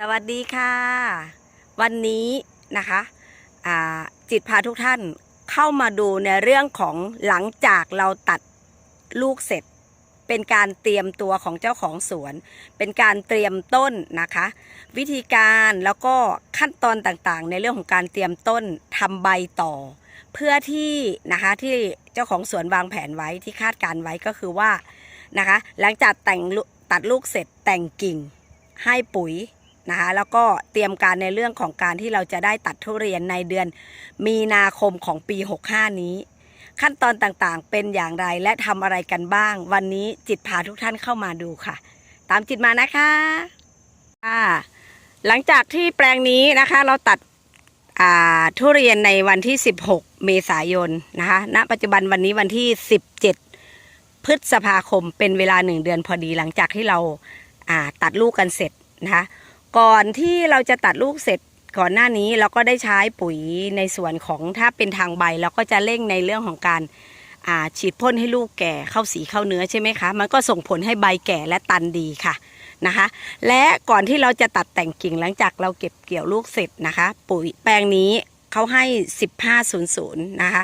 สวัสดีค่ะ วันนี้นะคะจิตพาทุกท่านเข้ามาดูในเรื่องของหลังจากเราตัดลูกเสร็จ เป็นการเตรียมตัวของเจ้าของสวน เป็นการเตรียมต้นนะคะ วิธีการแล้วก็ขั้นตอนต่างๆ ในเรื่องของการเตรียมต้นทำใบต่อ เพื่อที่นะคะที่เจ้าของสวนวางแผนไว้ที่คาดการไว้ก็คือว่านะคะ หลังจากแต่งตัดลูกเสร็จแต่งกิ่งให้ปุ๋ย นะคะแล้วก็เตรียมการในเรื่องของการที่เราจะได้ตัดทุเรียนในเดือนมีนาคมของปี 65 นี้ ขั้นตอนต่างๆเป็นอย่างไรและทำอะไรกันบ้าง วันนี้จิตพาทุกท่านเข้ามาดูค่ะ ตามจิตมานะคะค่ะหลังจากที่แปลงนี้นะคะเราตัดทุเรียนในวันที่ 16 เมษายนนะคะณปัจจุบันวันนี้วันที่ 17 พฤษภาคมเป็นเวลาหนึ่งเดือนพอดีหลังจากที่เราาตัดลูกกันเสร็จนะคะ ก่อนที่เราจะตัดลูกเสร็จก่อนหน้านี้เราก็ได้ใช้ปุ๋ยในส่วนของถ้าเป็นทางใบเราก็จะเร่งในเรื่องของการฉีดพ่นให้ลูกแก่เข้าสีเข้าเนื้อใช่ไหมคะ มันก็ส่งผลให้ใบแก่และตันดีค่ะนะคะ และก่อนที่เราจะตัดแต่งกิ่งหลังจากเราเก็บเกี่ยวลูกเสร็จนะคะ ปุ๋ยแปลงนี้เขาให้ 1500นะคะ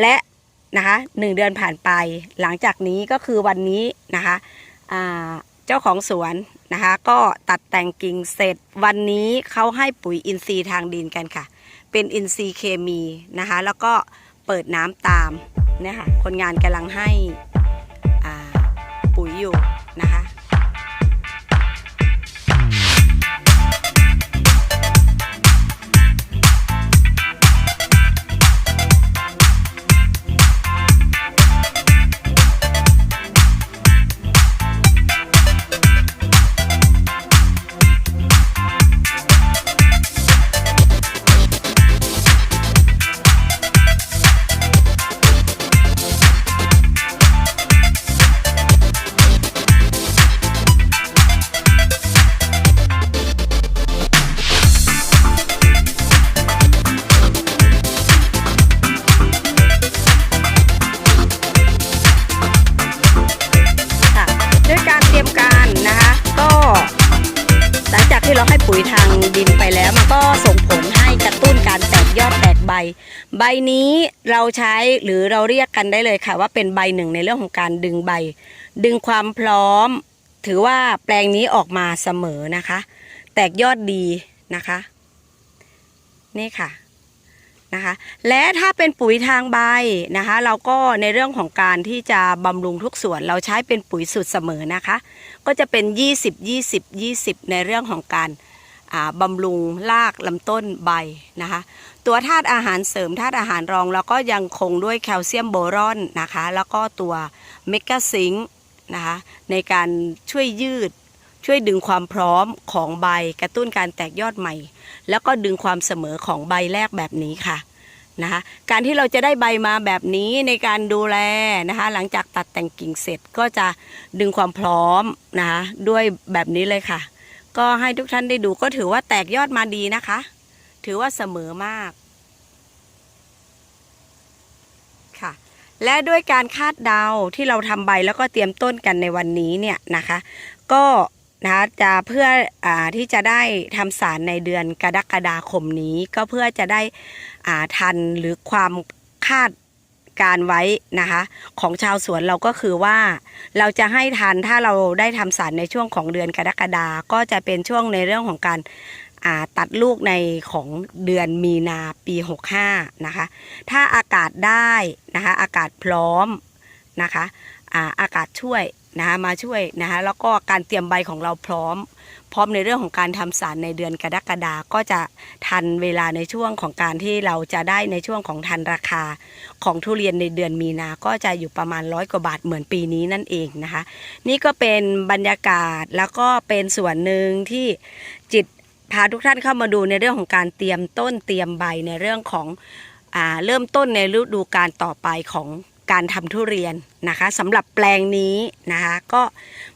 และนะคะหนึ่งเดือนผ่านไปหลังจากนี้ก็คือวันนี้นะคะอ่า เจ้าของสวนนะคะ ก็ตัดแต่งกิ่งเสร็จ วันนี้เขาให้ปุ๋ยอินทรีย์ทางดินกันค่ะ เป็นอินทรีย์เคมีนะคะ แล้วก็เปิดน้ำตามเนี่ยค่ะคนงานกำลังให้ปุ๋ยอยู่ ที่เราให้ปุ๋ยทางดินไปแล้วมันก็ส่งผลให้กระตุ้นการแตกยอดแตกใบ ใบนี้เราใช้หรือเราเรียกกันได้เลยค่ะ ว่าเป็นใบหนึ่งในเรื่องของการดึงใบ ดึงความพร้อม ถือว่าแปลงนี้ออกมาเสมอนะคะ แตกยอดดีนะคะ นี่ค่ะ นะคะ และถ้าเป็นปุ๋ยทางใบนะคะ เราก็ในเรื่องของการที่จะบำรุงทุกส่วนเราใช้เป็นปุ๋ยสูตรเสมอนะคะ ก็จะเป็น 20 20 20 ในเรื่องของการบำรุงรากลำต้นใบนะคะ ตัวธาตุอาหารเสริมธาตุอาหารรองเราก็ยังคงด้วยแคลเซียมโบรอนนะคะ แล้วก็ตัวเมกาซิงค์นะคะในการช่วยยืด ช่วยดึงความพร้อมของใบกระตุ้นการแตกยอดใหม่ แล้วก็ดึงความเสมอของใบแรกแบบนี้ค่ะนะคะการที่เราจะได้ใบมาแบบนี้ในการดูแลนะคะหลังจากตัดแต่งกิ่งเสร็จก็จะดึงความพร้อมนะคะด้วยแบบนี้เลยค่ะ ก็ให้ทุกท่านได้ดูก็ถือว่าแตกยอดมาดีนะคะ ถือว่าเสมอมากค่ะและด้วยการคาดเดาที่เราทำใบแล้วก็เตรียมต้นกันในวันนี้เนี่ยนะคะ ก็ นะคะจะเพื่ออที่จะได้ทำสารในเดือนกรกฎาคมนี้ ก็เพื่อจะได้อ่าทันหรือความคาดการไว้นะคะของชาวสวนเราก็คือว่าเราจะให้ทันถ้าเราได้ทำสารในช่วงของเดือนกรกฎาก็จะเป็นช่วงในเรื่องของการตัดลูกในของเดือนมีนาปี 65นะคะถ้าอากาศได้นะคะอากาศพร้อมนะคะอาอากาศช่วย นะคะมาช่วยนะคะแล้วก็การเตรียมใบของเราพร้อม พร้อมในเรื่องของการทำสารในเดือนกรกฎาก็จะทันเวลาในช่วงของการที่เราจะได้ในช่วงของทันราคาของทุเรียนในเดือนมีนา ก็จะอยู่ประมาณร้อยกว่าบาทเหมือนปีนี้นั่นเองนะคะ นี่ก็เป็นบรรยากาศแล้วก็เป็นส่วนหนึ่งที่จิตพาทุกท่านเข้ามาดูในเรื่องของการเตรียมต้นเตรียมใบในเรื่องของอ่าเริ่มต้นในฤดูการต่อไปของ การทำทุเรียนนะคะสำหรับแปลงนี้นะคะก็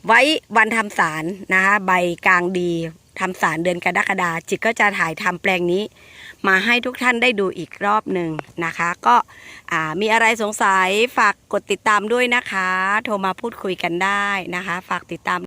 ไว้วันทำสารนะคะใบกลางดีทำสารเดือนกรกฎาจิตก็จะถ่ายทำแปลงนี้ มาให้ทุกท่านได้ดูอีกรอบหนึ่งนะคะ ก็มีอะไรสงสัยฝากกดติดตามด้วยนะคะ โทรมาพูดคุยกันได้นะคะ ฝากติดตาม